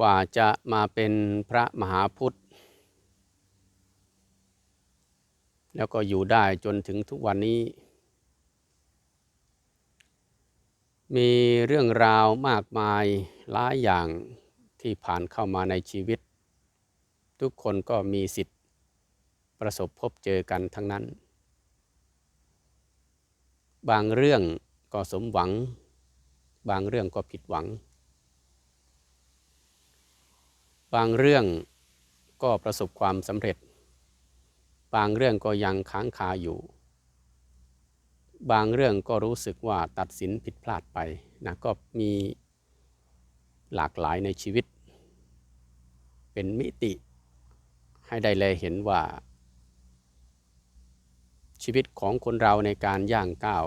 กว่าจะมาเป็นพระมหาพุทธ แล้วก็อยู่ได้จนถึงทุกวันนี้ มีเรื่องราวมากมายหลายอย่างที่ผ่านเข้ามาในชีวิต ทุกคนก็มีสิทธิ์ประสบพบเจอกันทั้งนั้น บางเรื่องก็สมหวัง บางเรื่องก็ผิดหวัง บางเรื่องก็ประสบความสำเร็จ บางเรื่องก็ยังค้างคาอยู่ บางเรื่องก็รู้สึกว่าตัดสินผิดพลาดไปนะก็มีหลากหลายในชีวิต เป็นมิติให้ได้เลยเห็นว่า ชีวิตของคนเราในการย่างก้าว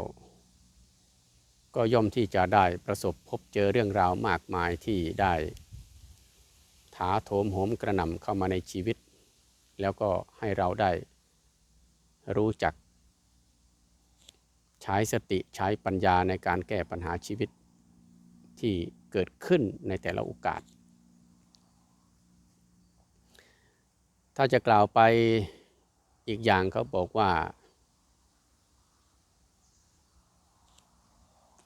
ก็ย่อมที่จะได้ประสบพบเจอเรื่องราวมากมายที่ได้ ถาโถมโหมกระหน่ำเข้ามาในชีวิต แล้วก็ให้เราได้รู้จัก ใช้สติใช้ปัญญาในการแก้ปัญหาชีวิต ที่เกิดขึ้นในแต่ละโอกาส ถ้าจะกล่าวไปอีกอย่างเขาบอกว่า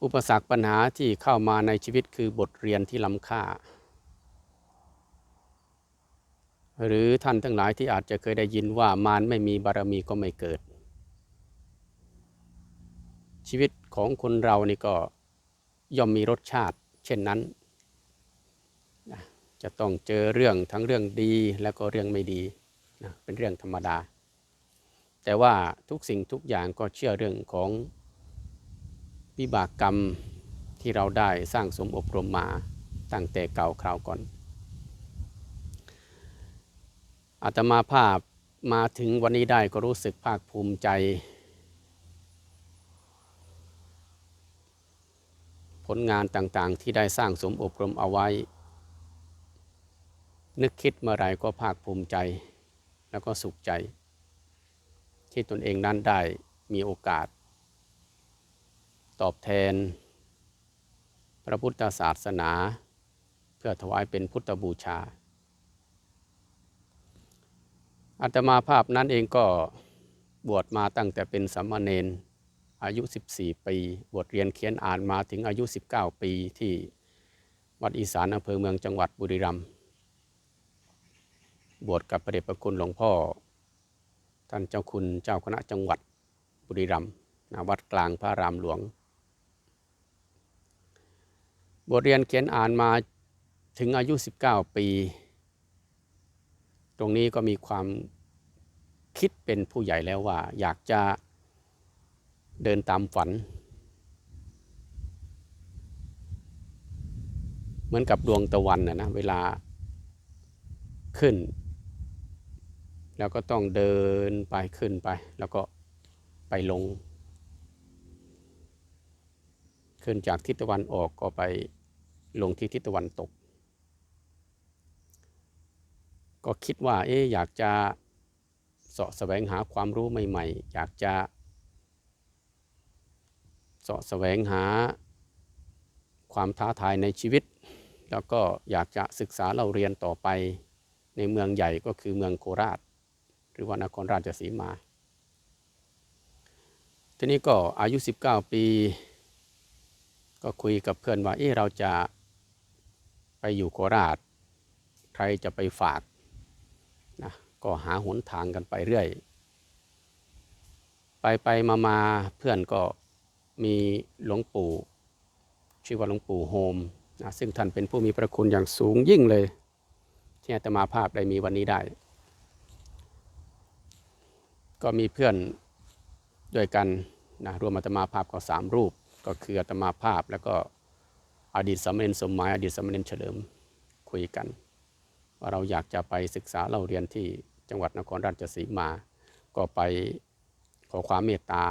อุปสรรคปัญหาที่เข้ามาในชีวิตคือบทเรียนที่ล้ำค่า หรือท่านทั้งหลายที่อาจจะเคยได้ยินว่ามารไม่มีบารมีก็ไม่เกิด ชีวิตของคนเรานี่ก็ย่อมมีรสชาติ เช่นนั้น จะต้องเจอเรื่องทั้งเรื่องดีแล้วก็เรื่องไม่ดีนะเป็นเรื่องธรรมดา แต่ว่าทุกสิ่งทุกอย่างก็เชื่อเรื่องของวิบากกรรมที่เราได้สร้างสมอบรมมาตั้งแต่เก่าคราวก่อน อาตมาภาพมาถึงวันนี้ได้ก็รู้สึกภาคภูมิใจ ผลงานต่างๆ ที่ได้สร้างสมอบรมเอาไว้ นึกคิดเมื่อไรก็ภาคภูมิใจ แล้วก็สุขใจ ที่ตนเองนั้นได้มีโอกาส ตอบแทน พระพุทธศาสนา เพื่อถวายเป็นพุทธบูชา อาตมาภาพนั้นเองก็บวชมาตั้งแต่เป็นสัมมาเนนอายุ 14 ปี บวชเรียนเขียนอ่านมาถึงอายุ 19 ปีที่วัดอีสานอำเภอเมืองจังหวัดบุรีรัมย์บวชกับพระเดชพระคุณหลวงพ่อ ท่านเจ้าคุณเจ้าคณะจังหวัดบุรีรัมย์วัดกลางพระรามหลวง บทเรียนเขียนอ่านมาถึงอายุ 19 ปี ตรงนี้ก็มีความคิดเป็นผู้ใหญ่แล้วว่า อยากจะเดินตามฝัน เหมือนกับดวงตะวันนะนะเวลาขึ้น แล้วก็ต้องเดินไปขึ้นไป แล้วก็ไปลง ขึ้นจากทิศตะวันออกก็ไปลงที่ทิศตะวันตก ก็คิดว่าเอ๊อยากจะเสาะแสวงหาความรู้ใหม่ ๆ อยากจะเสาะแสวงหาความท้าทายในชีวิต แล้วก็อยากจะศึกษาเราเรียนต่อไปในเมืองใหญ่ก็คือเมืองโคราช หรือว่านครราชสีมา ทีนี้ก็อายุ 19 ปี ก็คุยกับเพื่อนว่าเอ๊เราจะไปอยู่โคราช ใครจะไปฝาก ก็หาหนทางกันไปเรื่อย ไปไปมามาเพื่อนก็มีหลวงปู่ ชื่อว่าหลวงปู่โฮมนะซึ่งท่านเป็นผู้มีพระคุณอย่างสูงยิ่งเลย ที่อาตมาภาพได้มีวันนี้ได้ ก็มีเพื่อนด้วยกันนะรวมอาตมาภาพก็สามรูป ก็คืออาตมาภาพแล้วก็อดีตสามเณรสมหมายอดีตสามเณรเฉลิมคุยกัน ว่าเราอยากจะไปศึกษาเราเรียนที่ จังหวัดนครราชสีมา ก็ไปขอความเมตตา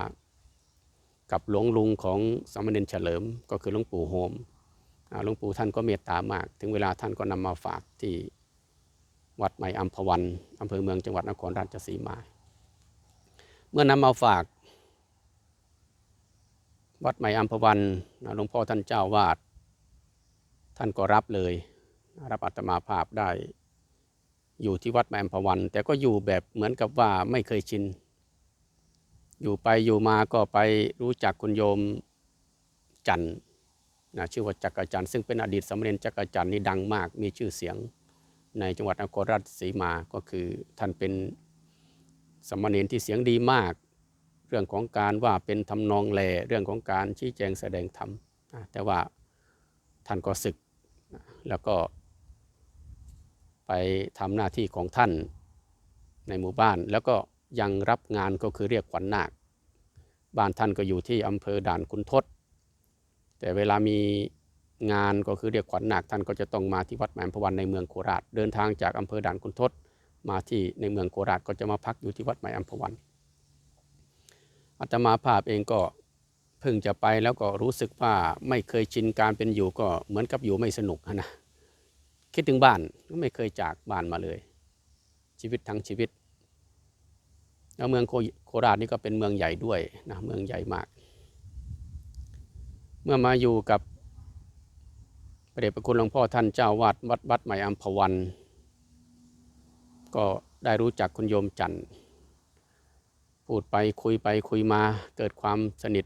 กับหลวงลุงของสามเณรเฉลิม ก็คือหลวงปู่โฮมหลวงปู่ท่านก็เมตตามาก ถึงเวลาท่านก็นำมาฝากที่วัดใหม่อัมพวันอำเภอเมืองจังหวัดนครราชสีมา เมื่อนำมาฝาก วัดใหม่อัมพวันหลวงพ่อท่านเจ้าวาด ท่านก็รับเลย รับอัตมาภาพได้ อยู่ที่วัดแมมพวัน แต่ก็อยู่แบบเหมือนกับว่าไม่เคยชิน อยู่ไปอยู่มาก็ไปรู้จักคุณโยมจันนะชื่อว่าจักรจันซึ่งเป็นอดีตสมเณรจักรจันนี่ดังมากมีชื่อเสียงในจังหวัดนครราชสีมาก็คือท่านเป็นสมเณรที่เสียงดีมาก เรื่องของการว่าเป็นทำนองแลเรื่องของการชี้แจงแสดงธรรมแต่ว่าท่านก็ศึกแล้วก็ ไปทำหน้าที่ของท่านในหมู่บ้าน แล้วก็ยังรับงานก็คือเรียกขวัญนาค บ้านท่านก็อยู่ที่อำเภอด่านคุณทศ แต่เวลามีงานก็คือเรียกขวัญนาคท่านก็จะต้องมาที่วัดแหมพวันในเมืองโคราช เดินทางจากอำเภอด่านคุณทศมาที่ในเมืองโคราชก็จะมาพักอยู่ที่วัดแหมพวันอาตมาภาพเองก็เพิ่งจะไปแล้วก็รู้สึกว่าไม่เคยชินการเป็นอยู่ก็เหมือนกับอยู่ไม่สนุกนะ คิดถึงบ้านก็ไม่เคยจากบ้านมาเลย ชีวิตทั้งชีวิต แล้วเมืองโคราชนี่ก็เป็นเมืองใหญ่ด้วยนะเมืองใหญ่มาก เมื่อมาอยู่กับพระเดชพระคุณหลวงพ่อท่านเจ้าวาดวัดวัดใหม่อัมพวัน ก็ได้รู้จักคุณโยมจันทร์พูดไปคุยไปคุยมาเกิดความสนิท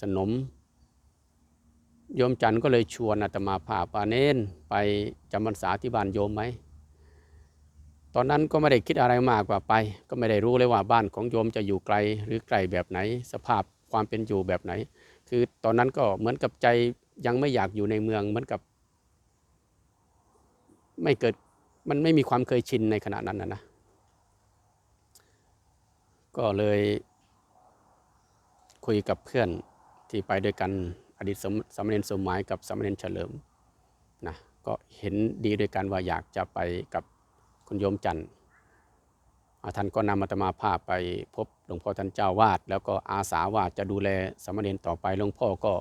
สนม โยมจันทร์ก็เลยชวนอาตมาพาปาเน้นไปจำพรรษาที่บ้านโยมไหม ตอนนั้นก็ไม่ได้คิดอะไรมากกว่าไป ก็ไม่ได้รู้เลยว่าบ้านของโยมจะอยู่ไกลหรือไกลแบบไหน สภาพความเป็นอยู่แบบไหน คือตอนนั้นก็เหมือนกับใจยังไม่อยากอยู่ในเมืองเหมือนกับ ไม่เกิดมันไม่มีความเคยชินในขณะนั้นนะนะ ก็เลยคุยกับเพื่อนที่ไปด้วยกัน อดีตสมสามเณรสมหมายกับสามเณรเฉลิมนะก็เห็นดีด้วยกันว่าอยากจะไปกับคุณโยมจันทร์ท่านก็นำอาตมาภาพไปพบหลวงพ่อท่านเจ้าวาดแล้วก็อาสาว่าจะดูแลสามเณรต่อไปหลวงพ่อก็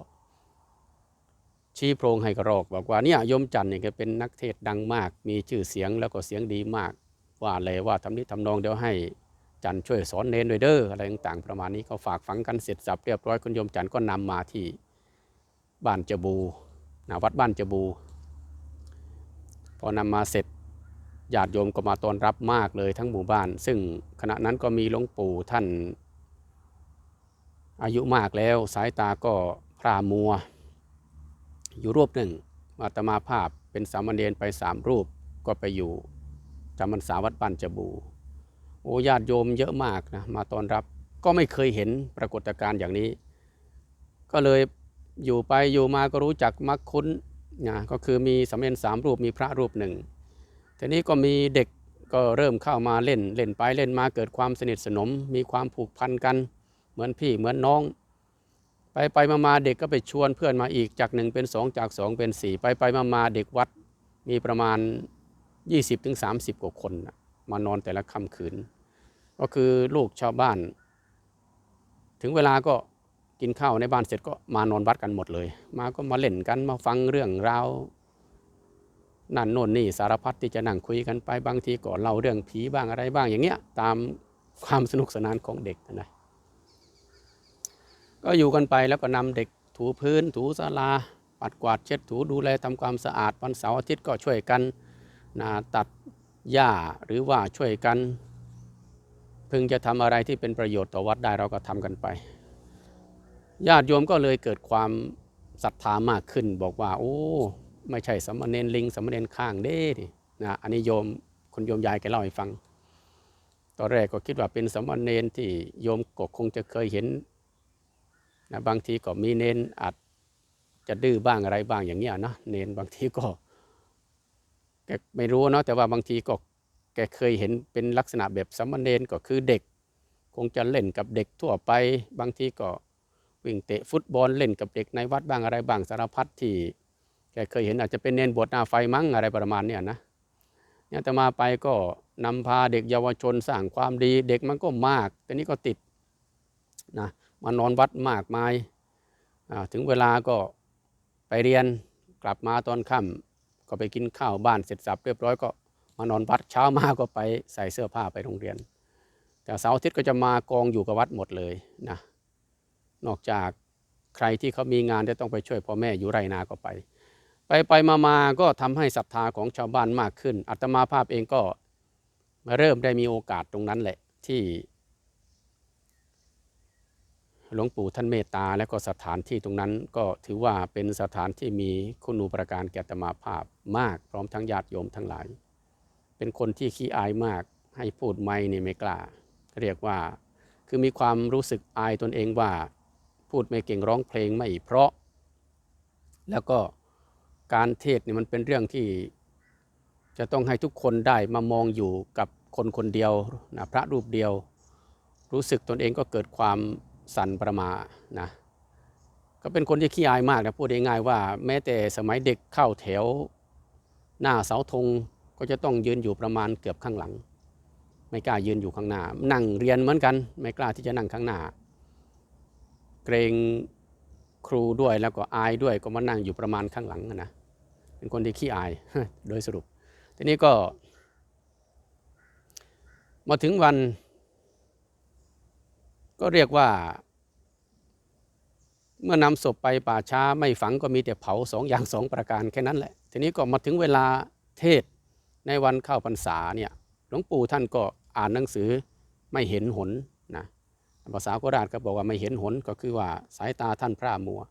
ชี้โพรงให้กระรอกบอกว่าเนี่ยโยมจันทร์เนี่ยเป็นนักเทศดังมาก มีชื่อเสียงแล้วก็เสียงดีมาก ว่าเลยว่าทำนี้ทำนองเดี๋ยวให้จันทร์ช่วยสอนเนนด้วยเด้ออะไรต่างๆประมาณนี้เขาฝากฝังกันเสร็จสับเรียบร้อยคุณโยมจันทร์ก็นำมาที่ บ้านเจบูนะวัดบ้านเจบู พอนำมาเสร็จญาติโยมก็มาต้อนรับมากเลยทั้งหมู่บ้าน ซึ่งขณะนั้นก็มีหลวงปู่ท่าน อายุมากแล้วสายตาก็พรามัว อยู่รูปหนึ่งอาตมาภาพเป็นสามเณรไปสามรูปก็ไปอยู่จำพรรษาวัดบ้านจบูโอ้ญาติโยมเยอะมากนะมาต้อนรับก็ไม่เคยเห็นปรากฏการณ์อย่างนี้ ก็เลย อยู่ไปอยู่มาก็รู้จักมักคุ้นนะก็คือมีสามเณรสามรูปมีพระรูปหนึ่งทีนี้ก็มีเด็กก็เริ่มเข้ามาเล่นเล่นไปเล่นมาเกิดความสนิทสนม มีความผูกพันกัน เหมือนพี่เหมือนน้อง ไปไปมามาเด็กก็ไปชวนเพื่อนมาอีกจากหนึ่งเป็นสองจากสองเป็นสี่ไปไปมามาเด็กวัดมีประมาณ 20-30ถึงกว่าคนมานอนแต่ละค่ำคืน ก็คือลูกชาวบ้าน ถึงเวลาก็ กินข้าวในบ้านเสร็จก็มานอนวัดกันหมดเลย มาก็มาเล่นกันมาฟังเรื่องราวนั่นโน่นนี่สารพัดที่จะนั่งคุยกันไปบางทีก็เล่าเรื่องผีบ้างอะไรบ้างอย่างเงี้ยตามความสนุกสนานของเด็กนะก็อยู่กันไปแล้วก็นำเด็กถูพื้นถูศาลา ปัดกวาดเช็ดถูดูแลทำความสะอาดวันเสาร์อาทิตย์ก็ช่วยกันนะตัดหญ้าหรือว่าช่วยกัน พึงจะทำอะไรที่เป็นประโยชน์ต่อวัดได้เราก็ทำกันไป ญาติโยมก็เลยเกิดความศรัทธามากขึ้น บอกว่า โอ้ ไม่ใช่สามเณรลิงสามเณรข้างเด้นะอันนี้โยมคุณโยมยายแกเล่าให้ฟัง ตอนแรกก็คิดว่าเป็นสามเณรที่โยมก็คงจะเคยเห็นนะบางทีก็มีเนนอาจจะดื้อบ้างอะไรบ้างอย่างเงี้ยนะเนนบางทีก็แกไม่รู้เนาะแต่ว่าบางทีก็แกเคยเห็นเป็นลักษณะแบบสามเณรก็คือเด็ก คงจะเล่นกับเด็กทั่วไป บางทีก็ วิ่งเตะฟุตบอลเล่นกับเด็กในวัดบ้างอะไรบ้างสารพัดที่แกเคยเห็นอาจจะเป็นเนนบวชนาไฟมั้งอะไรประมาณเนี้ยนะเนี่ยแต่มาไปก็นำพาเด็กเยาวชนสร้างความดี เด็กมันก็มากแต่นี้ก็ติดนะมานอนวัดมากมายถึงเวลาก็ไปเรียนกลับมาตอนค่ำก็ไปกินข้าวบ้านเสร็จสับเรียบร้อยก็มานอนวัดเช้ามาก็ไปใส่เสื้อผ้าไปโรงเรียน แต่เสาร์อาทิตย์ก็จะมากองอยู่กับวัดหมดเลยนะ นอกจากใครที่เขามีงานจะต้องไปช่วยพ่อแม่อยู่ไรนาก็ไป ไปไปมามาก็ทำให้ศรัทธาของชาวบ้านมากขึ้นอาตมาภาพเองก็มาเริ่มได้มีโอกาสตรงนั้นแหละที่หลวงปู่ท่านเมตตาและก็สถานที่ตรงนั้นก็ถือว่าเป็นสถานที่มีคุณูปการแก่อาตมาภาพมากพร้อมทั้งญาติโยมทั้งหลาย เป็นคนที่ขี้อายมากให้พูดไม่นี่ไม่กล้า เรียกว่าคือมีความรู้สึกอายตนเองว่า พูดไม่เก่งร้องเพลงไม่เพราะ แล้วก็การเทศน์นี่มันเป็นเรื่องที่จะต้องให้ทุกคนได้มามองอยู่กับคนคนเดียวนะพระรูปเดียว รู้สึกตนเองก็เกิดความสั่นประมานะก็เป็นคนที่ขี้อายมากนะพูดง่ายๆว่า แม้แต่สมัยเด็กเข้าแถว หน้าเสาธงก็จะต้องยืนอยู่ประมาณเกือบข้างหลัง ไม่กล้ายืนอยู่ข้างหน้า นั่งเรียนเหมือนกัน ไม่กล้าที่จะนั่งข้างหน้า เกรงครูด้วยแล้วก็อายด้วยก็มานั่งอยู่ประมาณข้างหลังนะเป็นคนที่ขี้อายโดยสรุป ทีนี้ก็ มาถึงวัน ก็เรียกว่า เมื่อนำศพไปป่าช้าไม่ฝังก็มีแต่เผาสองอย่างสองประการแค่นั้นแหละ ทีนี้ก็มาถึงเวลาเทศในวันเข้าพรรษาเนี่ยหลวงปู่ท่านก็อ่านหนังสือไม่เห็นหน ภาษาโคราชก็บอกว่าไม่เห็นหนก็คือว่าสายตาท่านพร่ามัว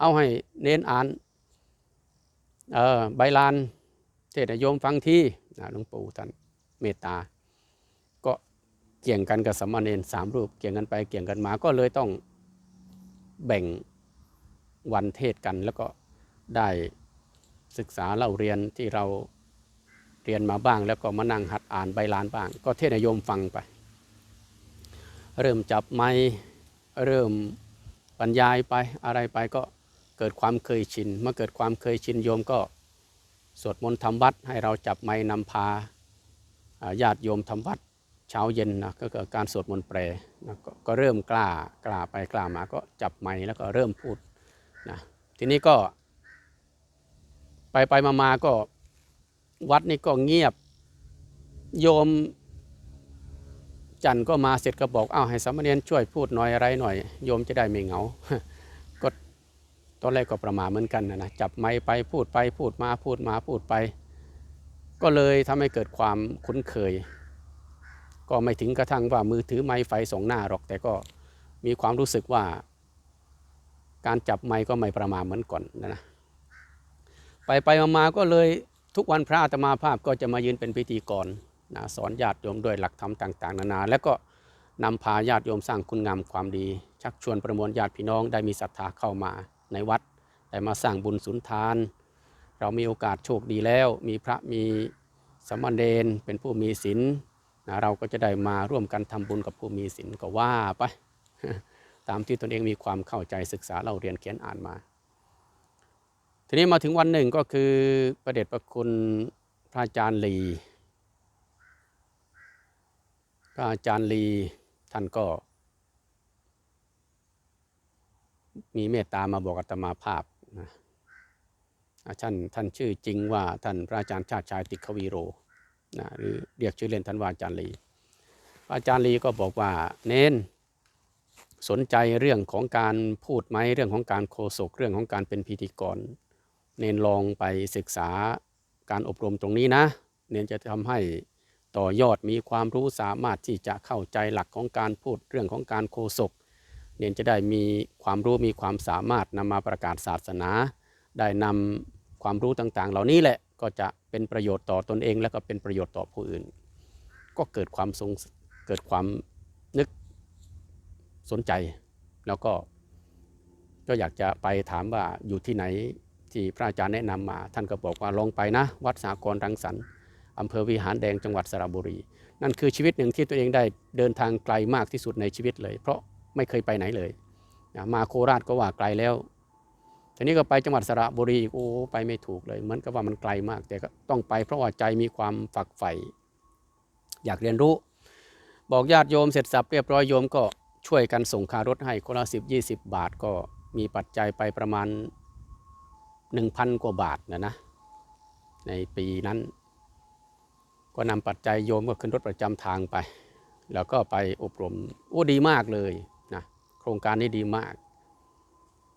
เอาให้เน้นอ่านเออใบลานเทศนโยมฟังที่นะหลวงปู่ท่านเมตตา ก็เกี่ยงกันกับสามเณรสามรูป เกี่ยงกันไปเกี่ยงกันมาก็เลยต้องแบ่งวันเทศกันแล้วก็ได้ศึกษาเล่าเรียนที่เราเรียนมาบ้าง แล้วก็มานั่งหัดอ่านใบลานบ้าง ก็เทศนโยมฟังไป เริ่มจับไม้เริ่มบรรยายไปอะไรไปก็เกิดความเคยชิน เมื่อเกิดความเคยชินโยมก็สวดมนต์ทำวัดให้เราจับไม้นำพาญาติโยมทำวัดเช้าเย็นนะก็เกิดการสวดมนต์แปรนะกก็เริ่มกล้ากล้าไปกล้ามาก็จับไม้แล้วก็เริ่มพูดนะทีนี้ก็ ไปไปมามาก็วัดนี่ก็เงียบโยม จันทร์ก็มาเสร็จก็บอกอ้าวให้สามเณรช่วยพูดหน่อยอะไรหน่อยโยมจะได้ไม่เหงา ก็ตอนแรกก็ประมาเหมือนกันนะนะจับไม้ไปพูดไปพูดมาพูดมาพูดไป ก็เลยทำให้เกิดความคุ้นเคย ก็ไม่ถึงกระทั่งว่ามือถือไม้ไฟสองหน้าหรอก แต่ก็มีความรู้สึกว่า การจับไม้ก็ไม่ประมาเหมือนก่อนนะนะไปไปมาก็เลยทุกวันพระอาตมาภาพก็จะมายืนเป็นพิธีกร นะสอนญาติโยมด้วยหลักธรรมต่าง ๆ นานา แล้วก็นำพาญาติโยมสร้างคุณงามความดี ชักชวนประมวลญาติพี่น้องได้มีศรัทธาเข้ามาในวัดได้มาสร้างบุญสุนทาน เรามีโอกาสโชคดีแล้ว มีพระมีสามเณรเป็นผู้มีศีลนะเราก็จะได้มาร่วมกันทำบุญกับผู้มีศีลก็ว่าไป ตามที่ตนเองมีความเข้าใจศึกษาเราเรียนเขียนอ่านมา ทีนี้มาถึงวันหนึ่งก็คือประเดชประคุณพระอาจารย์หลี พระอาจารย์ลีท่านก็ มีเมตตามาบอกอาตมาภาพนะท่านท่านชื่อจริงว่าท่านพระอาจารย์ชาติชายติกขวีโรนะหรือเรียกชื่อเล่นท่านว่าอาจารย์ลีพระอาจารย์ลีก็บอกว่าเน้นสนใจเรื่องของการพูดไหมเรื่องของการโคศกเรื่องของการเป็นพิธีกร เน้นลองไปศึกษาการอบรมตรงนี้นะ เน้นจะทำให้ ต่อยอดมีความรู้สามารถที่จะเข้าใจหลักของการพูดเรื่องของการโคศกเนียนจะได้มีความรู้มีความสามารถนำมาประกาศศาสนา ได้นำความรู้ต่างๆ เหล่านี้แหละก็จะเป็นประโยชน์ต่อตนเอง และก็เป็นประโยชน์ต่อผู้อื่น ก็เกิดความสงเกิดความนึกสนใจ แล้วก็ก็อยากจะไปถามว่าอยู่ที่ไหนที่พระอาจารย์แนะนำมา ท่านก็บอกว่าลองไปนะ วัดสากรรังสรรค์ อำเภอวิหารแดงจังหวัดสระบุรี นั่นคือชีวิตหนึ่งที่ตัวเองได้เดินทางไกลมากที่สุดในชีวิตเลย เพราะไม่เคยไปไหนเลยนะมาโคราชก็ว่าไกลแล้วทีนี้ก็ไปจังหวัดสระบุรีอีกโอ้ไปไม่ถูกเลยเหมือนกับว่ามันไกลมาก แต่ก็ต้องไปเพราะว่าใจมีความฝักใฝ่อยากเรียนรู้ บอกญาติโยมเสร็จสับเรียบร้อยโยมก็ช่วยกันส่งคารถให้คนละสิบยี่สิบบาทก็มีปัจจัยไปประมาณหนึ่งพันกว่าบาทนะนะในปีนั้น ก็นำปัจจัยโยมก็ขึ้นรถประจำทางไป แล้วก็ไปอบรมโอ้ดีมากเลยนะโครงการนี้ดีมาก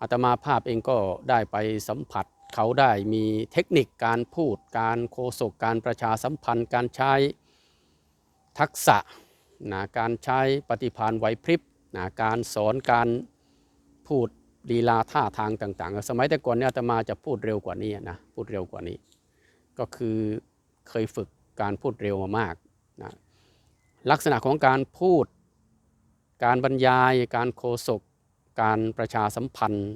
อาตมาภาพเองก็ได้ไปสัมผัสเขาได้มีเทคนิคการพูดการโฆษกการประชาสัมพันธ์การใช้ทักษะนะการใช้ปฏิภาณไหวพริบนะการสอนการพูดลีลาท่าทางต่าง ๆ สมัยแต่ก่อนเนี่ยอาตมาจะพูดเร็วกว่านี้นะพูดเร็วกว่านี้ ก็คือเคยฝึก การพูดเร็วมามากนะลักษณะของการพูด การบรรยาย การโฆษกการประชาสัมพันธ์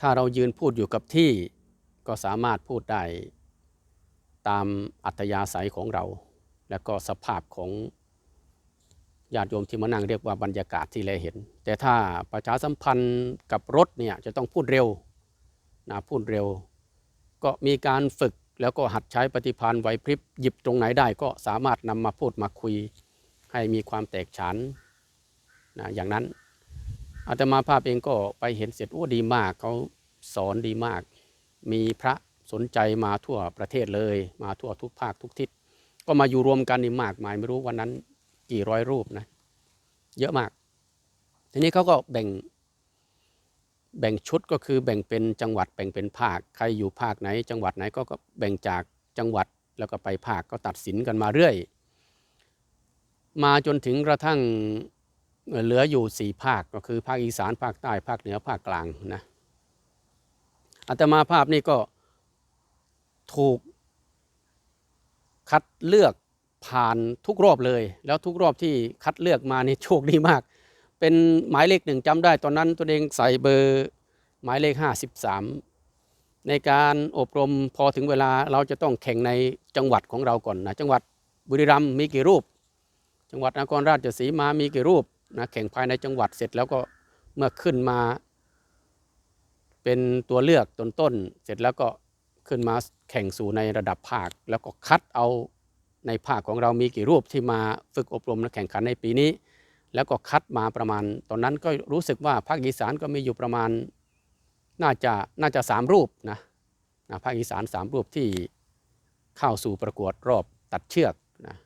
ถ้าเรายืนพูดอยู่กับที่ก็สามารถพูดได้ตามอัธยาศัยของเรา และก็สภาพของญาติโยมที่มานั่งเรียกว่าบรรยากาศที่เราเห็น แต่ถ้าประชาสัมพันธ์กับรถเนี่ยจะต้องพูดเร็วนะพูดเร็ว ก็มีการฝึก แล้วก็หัดใช้ปฏิภาณไหวพริบหยิบตรงไหนได้ก็สามารถนำมาพูดมาคุยให้มีความแตกฉานนะอย่างนั้นอาตมาภาพเองก็ไปเห็นเสร็จโอ้ดีมากเขาสอนดีมาก มีพระสนใจมาทั่วประเทศเลย มาทั่วทุกภาคทุกทิศก็มาอยู่รวมกันนี่มากมายไม่รู้วันนั้นกี่ร้อยรูปนะ เยอะมาก ทีนี้เขาก็แบ่ง แบ่งชุดก็คือแบ่งเป็นจังหวัดแบ่งเป็นภาค ใครอยู่ภาคไหน จังหวัดไหนก็แบ่งจากจังหวัดแล้วก็ไปภาคก็ตัดสินกันมาเรื่อย มาจนถึงกระทั่งเหลืออยู่สี่ภาคก็คือภาคอีสานภาคใต้ภาคเหนือภาคกลางนะอาตมาภาพนี่ก็ถูกคัดเลือกผ่านทุกรอบเลย แล้วทุกรอบที่คัดเลือกมานี่โชคดีมาก เป็นหมายเลขหนึ่งจำได้ตอนนั้นตัวเองใส่เบอร์หมายเลข 53 ในการอบรมพอถึงเวลาเราจะต้องแข่งในจังหวัดของเราก่อนนะจังหวัดบุรีรัมย์มีกี่รูป จังหวัดนครราชสีมามีกี่รูปนะแข่งภายในจังหวัดเสร็จแล้วก็เมื่อขึ้นมา เป็นตัวเลือกต้นต้นเสร็จแล้วก็ขึ้นมาแข่งสู่ในระดับภาค แล้วก็คัดเอาในภาคของเรามีกี่รูปที่มาฝึกอบรมและแข่งขันในปีนี้ แล้วก็คัดมาประมาณ ตอนนั้นก็รู้สึกว่าภาคอีสานก็มีอยู่ประมาณน่าจะน่าจะสามรูปนะนะภาคอีสานสามรูปที่เข้าสู่ประกวดรอบตัดเชือกนะ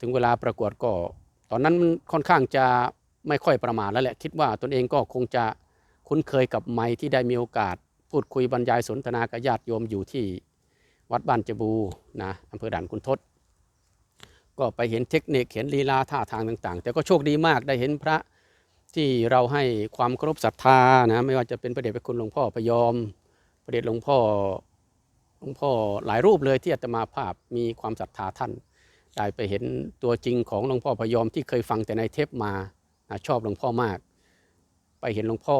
ถึงเวลาประกวดก็ ตอนนั้นค่อนข้างจะไม่ค่อยประมาทแล้วแหละคิดว่าตนเองก็คงจะคุ้นเคยกับไม้ที่ได้มีโอกาส พูดคุยบรรยายสนทนากับญาติโยมอยู่ที่วัดบ้านเจบูนะอำเภอด่านคุณทศ ก็ไปเห็นเทคนิคเห็นลีลาท่าทางต่าง ๆ แต่ก็โชคดีมากได้เห็นพระที่เราให้ความเคารพศรัทธานะไม่ว่าจะเป็นพระเดชพระคุณหลวงพ่อพยอมพระเดชหลวงพ่อหลวงพ่อหลายรูปเลยที่อาตมาภาพมีความศรัทธาท่าน ได้ไปเห็นตัวจริงของหลวงพ่อพยอมที่เคยฟังแต่ในเทปมานะชอบหลวงพ่อมาก ไปเห็นหลวงพ่อ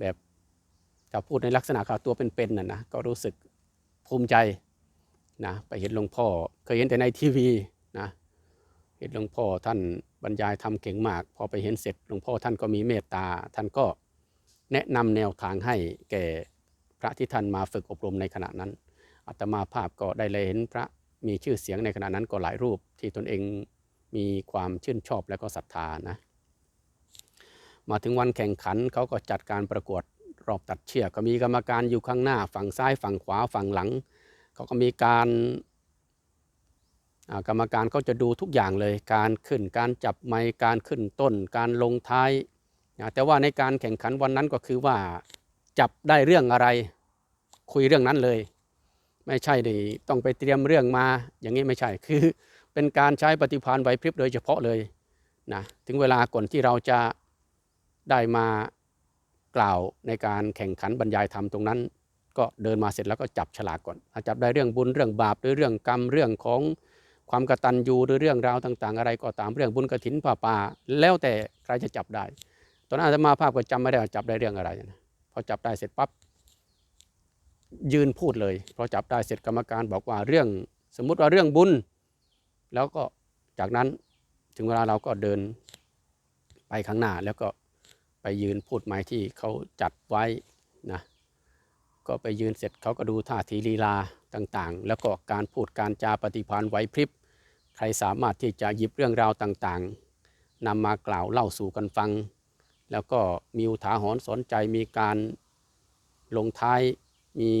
แบบจะพูดในลักษณะข่าวตัวเป็นๆน่ะนะก็รู้สึกภูมิใจนะไปเห็นหลวงพ่อเคยเห็นแต่ในทีวี นะเห็นหลวงพ่อท่านบรรยายทำเก่งมาก พอไปเห็นเสร็จหลวงพ่อท่านก็มีเมตตา ท่านก็แนะนำแนวทางให้แก่พระที่ท่านมาฝึกอบรมในขณะนั้นอาตมาภาพก็ได้เลยเห็นพระมีชื่อเสียงในขณะนั้นก็หลายรูปที่ตนเองมีความชื่นชอบและก็ศรัทธานะมาถึงวันแข่งขันเขาก็จัดการประกวดรอบตัดเชือกก็มีกรรมการอยู่ข้างหน้า ฝั่งซ้ายฝั่งขวาฝั่งหลังเขาก็มีการ กรรมการเขาจะดูทุกอย่างเลยการขึ้นการจับไม้การขึ้นต้น การลงท้าย แต่ว่าในการแข่งขันวันนั้นก็คือว่าจับได้เรื่องอะไร คุยเรื่องนั้นเลย ไม่ใช่ดิต้องไปเตรียมเรื่องมาอย่างนี้ไม่ใช่คือเป็นการใช้ปฏิภาณไหวพริบโดยเฉพาะเลยนะถึงเวลาก่อนที่เราจะได้มากล่าวในการแข่งขันบรรยายธรรมตรงนั้น ก็เดินมาเสร็จแล้วก็จับฉลากก่อนถ้าจับได้เรื่องบุญเรื่องบาปหรือเรื่องกรรมเรื่องของ ความกระตัญญูหรือเรื่องราวต่างๆ อะไรก็ตามเรื่องบุญกฐินป่าป่า แล้วแต่ใครจะจับได้ ตอนนั้นอาตมาภาพก็จำไม่ได้ว่าจับได้เรื่องอะไรนะพอจับได้เสร็จปั๊บยืนพูดเลยพอจับได้เสร็จกรรมการบอกว่าเรื่องสมมุติว่าเรื่องบุญ แล้วก็จากนั้นถึงเวลาเราก็เดินไปข้างหน้าแล้วก็ไปยืนพูดไม้ที่เขาจัดไว้นะก็ไปยืนเสร็จเขาก็ดูท่าทีลีลาต่างๆ แล้วก็การพูดการจาปฏิภาณไหวพริบ รสามารถที่จะหยิบเรื่องราวต่างๆนำมากล่าวเล่าสู่กันฟัง แล้วก็มีอุทาหรณ์สอนใจมีการลงท้ายมี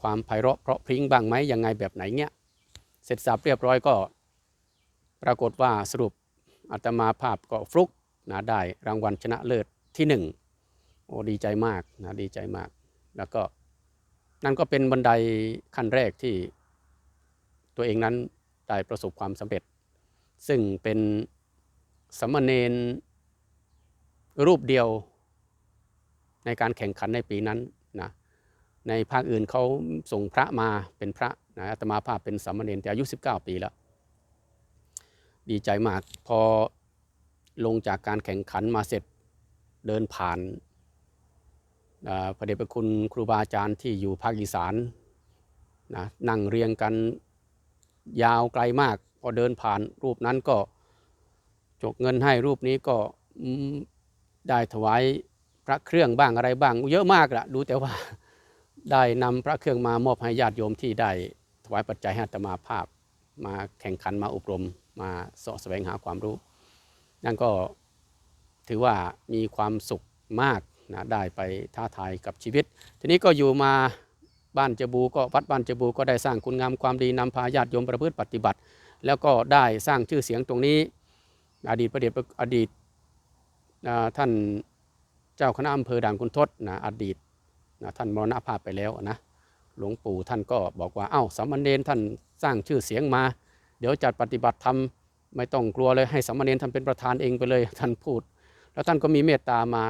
ความไพเราะเพราะพริ้งบ้างไหมยังไงแบบไหนเงี้ยเสร็จสับเรียบร้อยก็ ปรากฏว่าสรุปอาตมาภาพก็ฟลุกนะได้รางวัลชนะเลิศที่หนึ่งโอ้ดีใจมากนะดีใจมาก แล้วก็นั่นก็เป็นบันไดขั้นแรกที่ตัวเองนั้น ได้ประสบความสำเร็จ ซึ่งเป็นสามเณรรูปเดียวในการแข่งขันในปีนั้นนะในภาคอื่นเขาส่งพระมาเป็นพระนะอาตมาภาพเป็นสามเณรแต่อายุ 19 ปีแล้ว ดีใจมากพอลงจากการแข่งขันมาเสร็จเดินผ่านพระเดชพระคุณครูบาอาจารย์ที่อยู่ภาคอีสานนะนั่งเรียงกัน ยาวไกลมากพอเดินผ่านรูปนั้นก็จกเงินให้รูปนี้ก็ได้ถวายพระเครื่องบ้างอะไรบ้าง เยอะมากละดูแต่ว่าได้นำพระเครื่องมามอบให้ญาติโยมที่ได้ถวายปัจจัยให้ตมาภาพ มาแข่งขันมาอบรมมาเสาะแสวงหาความรู้ นั่นก็ถือว่ามีความสุขมากนะได้ไปท้าทายกับชีวิต ทีนี้ก็อยู่มา บ้านเจบูก็วัดบ้านเจบูก็ได้สร้างคุณงามความดีนำพาญาติโยมประพฤติปฏิบัติ แล้วก็ได้สร้างชื่อเสียงตรงนี้ อดีตประเดชอดีตท่านเจ้าคณะอำเภอด่านคุณทศนะอดีตนะท่านมรณภาพไปแล้วนะหลวงปู่ท่านก็บอกว่าเอ้าสามเณรท่านสร้างชื่อเสียงมา เดี๋ยวจัดปฏิบัติธรรมไม่ต้องกลัวเลยให้สามเณรท่านเป็นประธานเองไปเลยท่านพูด แล้วท่านก็มีเมตตามา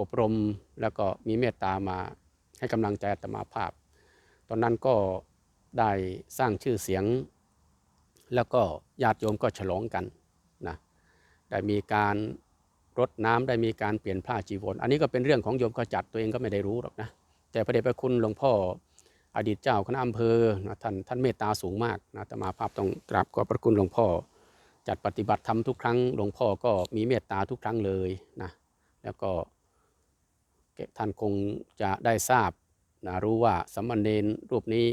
อบรม แล้วก็มีเมตตามาให้กำลังใจอาตมาภาพ ตอนนั้นก็ได้สร้างชื่อเสียง แล้วก็ญาติโยมก็ฉลองกันนะได้มีการรดน้ำได้มีการเปลี่ยนผ้าจีวรอันนี้ก็เป็นเรื่องของโยมก็จัดตัวเองก็ไม่ได้รู้หรอกนะแต่พระเดชพระคุณหลวงพ่ออดีตเจ้าคณะอำเภอนะท่านท่านเมตตาสูงมากนะอาตมาภาพต้องกราบขอบพระคุณหลวงพ่อ จัดปฏิบัติธรรมทุกครั้งหลวงพ่อก็มีเมตตาทุกครั้งเลยนะแล้วก็ท่านคงจะได้ทราบ นะรู้ว่าสามเณรรูปนี้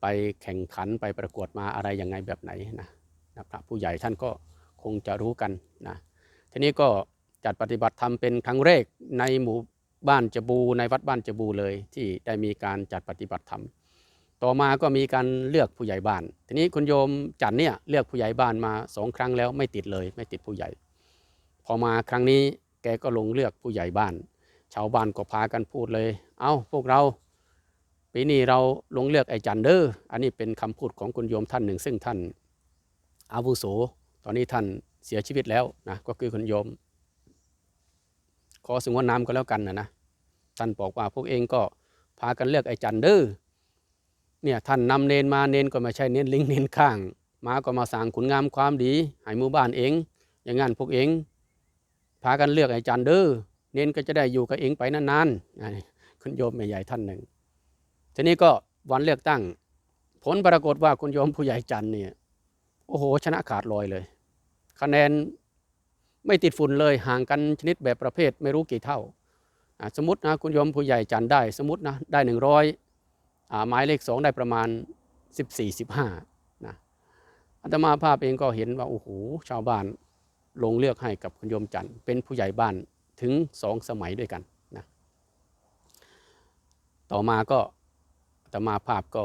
ไปแข่งขันไปประกวดมาอะไรยังไงแบบไหนนะนะพระผู้ใหญ่ท่านก็คงจะรู้กันนะทีนี้ก็จัดปฏิบัติธรรมเป็นครั้งแรกในหมู่บ้านจบูในวัดบ้านจบูเลยที่ได้มีการจัดปฏิบัติธรรม ต่อมาก็มีการเลือกผู้ใหญ่บ้าน ทีนี้คุณโยมจันเนี่ยเลือกผู้ใหญ่บ้านมาสองครั้งแล้วไม่ติดเลย ไม่ติดผู้ใหญ่ พอมาครั้งนี้แกก็ลงเลือกผู้ใหญ่บ้าน ชาวบ้านก็พากันพูดเลย เอา้าพวกเรา ปีนี้เราลงเลือกไอ้จันเดอร์ อันนี้เป็นคำพูดของคุณโยมท่านหนึ่ง ซึ่งท่านอาวุโส ตอนนี้ท่านเสียชีวิตแล้วนะ ก็คือคุณโยม ขอสงวนนามก็แล้วกันนะนะ ท่านบอกว่าพวกเองก็พากันเลือกไอ้จันเดอร์ เนี่ยท่านนำเนนมาเนนก็ไม่ใช่เน้นลิงเน้นข้าง มาก็มาสั่งคุณงามความดีให้หมู่บ้านเอง อย่างงั้นพวกเอง พากันเลือกไอ้จันเดอร์ เน้นก็จะได้อยู่กับเองไปนานๆอันนี้คุณโยมใหญ่ท่านหนึ่ง ทีนี้ก็วันเลือกตั้ง ผลปรากฏว่าคุณโยมผู้ใหญ่จันเนี่ยโอ้โห ชนะขาดลอยเลย คะแนนไม่ติดฝุ่นเลยห่างกันชนิดแบบประเภทไม่รู้กี่เท่า สมมตินะคุณโยมผู้ใหญ่จันได้ สมมตินะได้หนึ่งร้อยหมายเลขสองได้ประมาณ14 15นะอาตมาภาพเองก็เห็นว่าโอ้โหชาวบ้านลงเลือกให้กับคุณโยมจันทร์เป็นผู้ใหญ่บ้าน ถึงสองสมัยด้วยกันนะต่อมาก็ตมาภาพก็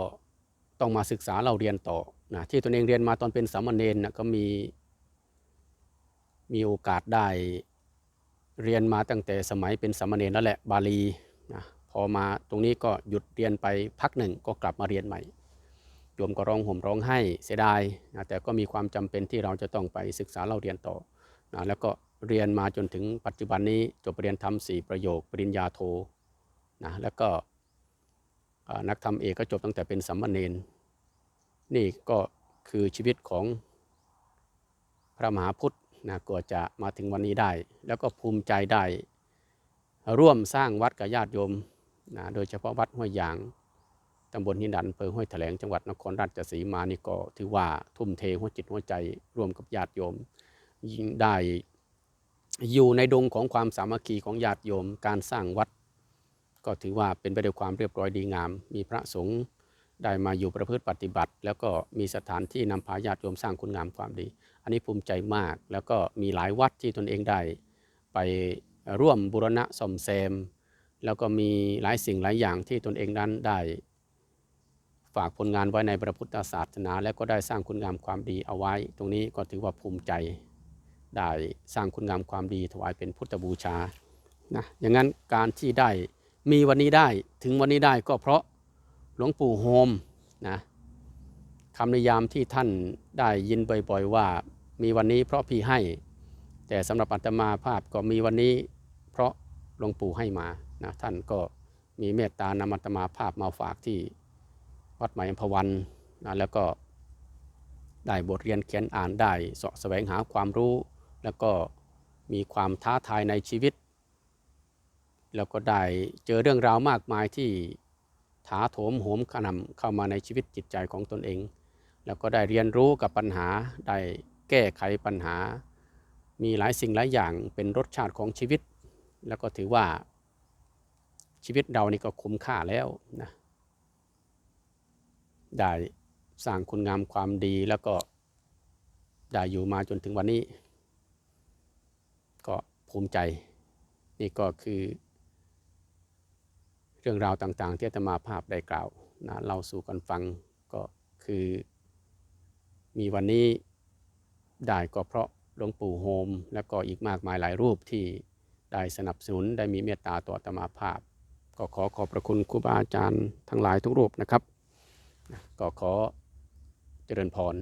ต้องมาศึกษาเราเรียนต่อนะที่ตนเองเรียนมาตอนเป็นสามเณรนะก็มีมีโอกาสได้เรียนมาตั้งแต่สมัยเป็นสามเณรแล้วแหละบาลีนะพอมาตรงนี้ก็หยุดเรียนไปพักหนึ่งก็กลับมาเรียนใหม่โยมก็ร้องห่มร้องไห้เสียดายนะแต่ก็มีความจำเป็นที่เราจะต้องไปศึกษาเราเรียนต่อ นะแล้วก็เรียนมาจนถึงปัจจุบันนี้จบปริญญาธรรมสี่ประโยค ปริญญาโทนะแล้วก็นักธรรมเอกก็จบตั้งแต่เป็นสัมมาเนนนี่ก็คือชีวิตของพระมหาพุทธนะก็จะมาถึงวันนี้ได้ แล้วก็ภูมิใจได้ ร่วมสร้างวัดกับญาติโยมนะโดยเฉพาะวัดห้วยยางตำบลหินดันเภอห้วยแถลงจังหวัดนครราชสีมานี่ก็ถือว่าทุ่มเทหัวจิตหัวใจร่วมกับญาติโยม ได้อยู่ในดงของความสามัคคีของญาติโยมการสร้างวัด ก็ถือว่าเป็นไปด้วยความเรียบร้อยดีงาม มีพระสงฆ์ได้มาอยู่ประพฤติปฏิบัติ แล้วก็มีสถานที่นำพาญาติโยมสร้างคุณงามความดี อันนี้ภูมิใจมากแล้วก็มีหลายวัดที่ตนเองได้ ไปร่วมบูรณะซ่อมแซม แล้วก็มีหลายสิ่งหลายอย่างที่ตนเองนั้นได้ฝากผลงานไว้ในพระพุทธศาสนา และก็ได้สร้างคุณงามความดีเอาไว้ ตรงนี้ก็ถือว่าภูมิใจ ได้สร้างคุณงามความดีถวายเป็นพุทธบูชานะอย่างนั้นการที่ได้มีวันนี้ได้ถึงวันนี้ได้ก็เพราะหลวงปู่โฮมนะคำนิยามที่ท่านได้ยินบ่อยๆ ว่ามีวันนี้เพราะพี่ให้ แต่สำหรับอาตมาภาพก็มีวันนี้เพราะหลวงปู่ให้มานะท่านก็มีเมตตานำอาตมาภาพมาฝากที่วัดใหม่อัมพวันนะแล้วก็ได้บทเรียนเขียนอ่านได้สะแสวงหาความรู้ แล้วก็มีความท้าทายในชีวิต แล้วก็ได้เจอเรื่องราวมากมายที่ถาโถมโหมขนำเข้ามาในชีวิตจิตใจของตนเอง แล้วก็ได้เรียนรู้กับปัญหาได้แก้ไขปัญหา มีหลายสิ่งหลายอย่างเป็นรสชาติของชีวิต แล้วก็ถือว่าชีวิตเรานี่ก็คุ้มค่าแล้วนะได้สร้างคุณงามความดีแล้วก็ได้อยู่มาจนถึงวันนี้ ภูมิใจ นี่ก็คือ เรื่องราวต่างๆ ที่อาตมาภาพได้กล่าวนะเล่าสู่กันฟังก็คือ มีวันนี้ได้ก็เพราะหลวงปู่โฮม และก็อีกมากมายหลายรูปที่ได้สนับสนุนได้มีเมตตาต่ออาตมาภาพ ก็ขอขอบพระคุณครูบาอาจารย์ทั้งหลายทุกรูปนะครับ ก็ขอเจริญพร